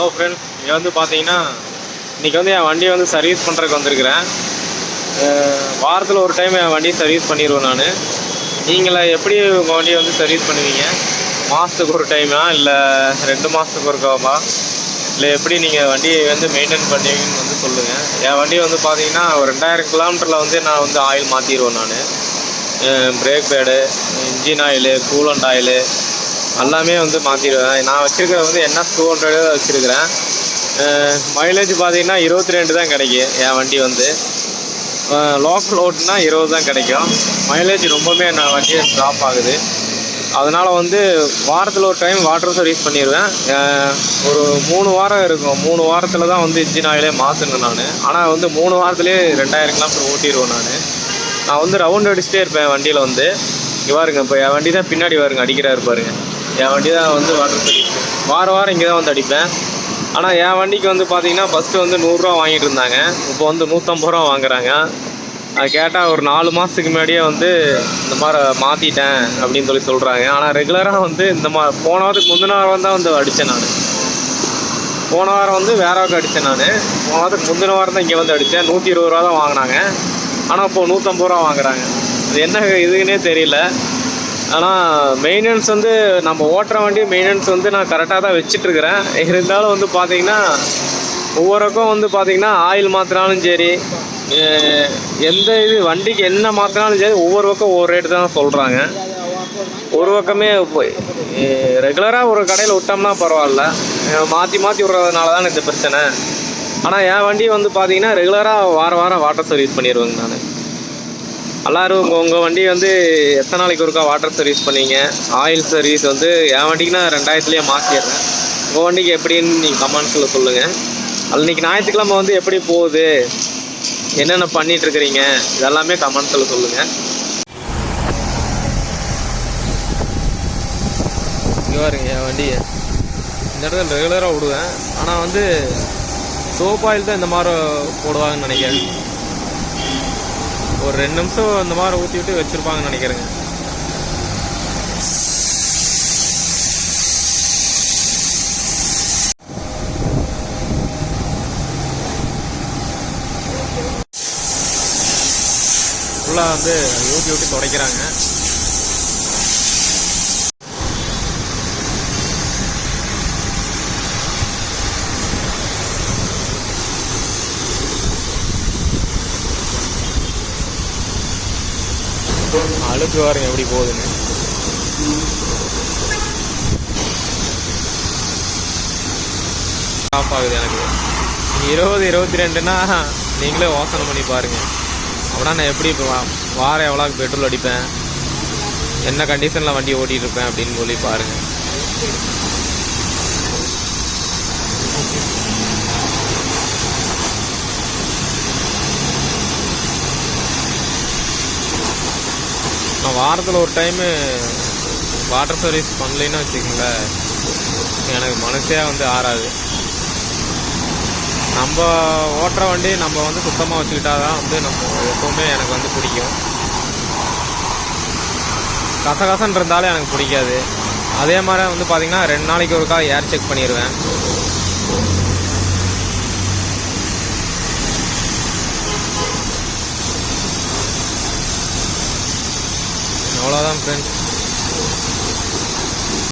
Hello friends இங்கே வந்து பார்த்தீங்கன்னா இன்றைக்கி வந்து என் வண்டியை வந்து சர்வீஸ் பண்ணுறதுக்கு வந்திருக்கிறேன். வாரத்தில் ஒரு டைம் என் வண்டியை சர்வீஸ் பண்ணிடுவேன் நான். நீங்களே எப்படி உங்கள் வண்டியை வந்து சர்வீஸ் பண்ணுவீங்க? மாதத்துக்கு ஒரு டைமா இல்லை ரெண்டு மாதத்துக்கு ஒருக்காவா இல்லை எப்படி நீங்கள் வண்டியை வந்து மெயின்டைன் பண்ணுவீங்கன்னு வந்து சொல்லுங்கள் என் வண்டி வந்து பார்த்தீங்கன்னா ஒரு ரெண்டாயிரம் கிலோமீட்டரில் வந்து நான் வந்து ஆயில் மாற்றிடுவேன் நான். Brake pad engine oil coolant oil எல்லாமே வந்து மாற்றிடுவேன் நான் வச்சுருக்கிறது வந்து என்ன டூ ஹண்ட்ரடு வச்சுருக்கிறேன். மைலேஜ் பார்த்தீங்கன்னா இருபத்தி ரெண்டு தான் கிடைக்கும் என் வண்டி வந்து. லோக்கல் ஓட்டுனா இருபது தான் கிடைக்கும். மைலேஜ் ரொம்பவுமே நான் வண்டியை ட்ராப் ஆகுது. அதனால் வந்து வாரத்தில் ஒரு டைம் வாட்டர் சர்வீஸ் பண்ணிடுவேன் ஒரு மூணு வாரம் இருக்கும். மூணு வாரத்தில் தான் வந்து இன்ஜின் ஆயிலே மாற்றணும் நான். ஆனால் வந்து மூணு வாரத்துலேயே ரெண்டாயிரம் கிலோமீட்டர் ஓட்டிடுவேன் நான். நான் வந்து ரவுண்ட் அடிச்சுட்டே இருப்பேன் வண்டியில் வந்து. இங்கே பாருங்க இப்போ என் வண்டி தான் பின்னாடி வருங்க அடிக்கிறாரு பாருங்கள் என் வண்டி தான் வந்து வாட்டர் சர்வீஸ் வாரம் வாரம் இங்கே தான் வந்து அடிப்பேன். ஆனால் என் வண்டிக்கு வந்து பார்த்தீங்கன்னா ஃபஸ்ட்டு வந்து நூறுரூவா வாங்கிட்டு இருந்தாங்க. இப்போ வந்து நூற்றம்பது ரூபா வாங்குறாங்க. அது கேட்டால் ஒரு நாலு மாதத்துக்கு முன்னாடியே வந்து இந்த மாதிரி மாற்றிட்டேன் அப்படின்னு சொல்லி சொல்கிறாங்க ஆனால் ரெகுலராக வந்து இந்த மா போன வாரத்துக்கு முந்தின வாரம் தான் வந்து அடித்தேன் நான். போன வாரம் வந்து வேற அடித்தேன் நான். போன வாரத்துக்கு முந்தின வாரம் தான் இங்கே வந்து அடித்தேன் நூற்றி இருபது ரூபா தான் வாங்கினாங்க. ஆனால் இப்போ நூற்றம்பது ரூபா வாங்குறாங்க. அது என்ன இதுன்னே தெரியல. ஆனால் மெயின்டெனன்ஸ் வந்து நம்ம ஓட்டுற வண்டி மெயின்டெனன்ஸ் வந்து நான் கரெக்டாக தான் வச்சிட்ருக்கிறேன் இருந்தாலும் வந்து பார்த்தீங்கன்னா ஒவ்வொருக்கும் வந்து பார்த்தீங்கன்னா ஆயில் மாற்றினாலும் சரி எந்த இது வண்டிக்கு என்ன மாற்றினாலும் சரி ஒவ்வொரு பக்கம் ஒவ்வொரு ரேட்டு தான் சொல்கிறாங்க ஒரு பக்கமே ரெகுலராக ஒரு கடையில் விட்டோம்னா பரவாயில்ல. மாற்றி மாற்றி விட்றதுனால தான் இந்த பிரச்சனை. ஆனால் என் வண்டி வந்து பார்த்தீங்கன்னா ரெகுலராக வாரம் வாரம் வாட்டர் சர்வீஸ் பண்ணிடுவேங்க நான். எல்லாரும் உங்கள் உங்கள் வண்டி வந்து எத்தனை நாளைக்கு ஒருக்கா வாட்டர் சர்வீஸ் பண்ணீங்க? ஆயில் சர்வீஸ் வந்து என் வண்டிக்கு நான் ரெண்டாயிரத்துலேயே மாற்றிடுறேன் உங்கள் வண்டிக்கு எப்படின்னு நீங்கள் கமெண்ட்ஸில் சொல்லுங்கள் அன்றைக்கி இன்னைக்கு ஞாயிற்றுக்கிழமை வந்து எப்படி போகுது? என்னென்ன பண்ணிகிட்ருக்குறீங்க இதெல்லாமே கமெண்ட்ஸில் சொல்லுங்கள் இங்கே பாருங்க என் வண்டியை இந்த இடத்துல ரெகுலராக விடுவேன் ஆனால் வந்து சோப் ஆயில் தான் இந்த மாதிரி போடுவாங்கன்னு நினைக்கிறேன். ஒரு ரெண்டு நிமிஷம் இந்த மாதிரி ஊற்றி விட்டு வச்சுருப்பாங்கன்னு நினைக்கிறேங்க. ஃபுல்லாக வந்து ஊற்றி விட்டு துடைக்கிறாங்க. அழுக்கு வாரம் எப்படி போகுதுன்னு. ஆஃப் ஆகுது எனக்கு. இருபது இருபத்தி ரெண்டுன்னா நீங்களே யோசனை பண்ணி பாருங்க. அப்படின்னா நான் எப்படி இப்போ வாரம் எவ்வளோக்கு பெட்ரோல் அடிப்பேன்? என்ன கண்டிஷனில் வண்டி ஓட்டிகிட்டு இருப்பேன் அப்படின்னு சொல்லி பாருங்கள் நான் வாரத்தில் ஒரு டைமு வாட்டர் சர்வீஸ் பண்ணலைன்னு வச்சுக்கோங்களேன். எனக்கு மனசே வந்து ஆறாது. நம்ம ஓட்டுற வண்டி நம்ம வந்து சுத்தமாக வச்சுக்கிட்டா தான் வந்து நம்ம எப்போவுமே எனக்கு வந்து பிடிக்கும். கசகசன்னு இருந்தாலும் எனக்கு பிடிக்காது. அதே மாதிரி வந்து பார்த்திங்கன்னா ரெண்டு நாளைக்கு ஒருக்கா ஏர் செக் பண்ணிடுவேன் அவ்வளோதான் ஃப்ரெண்ட்ஸ்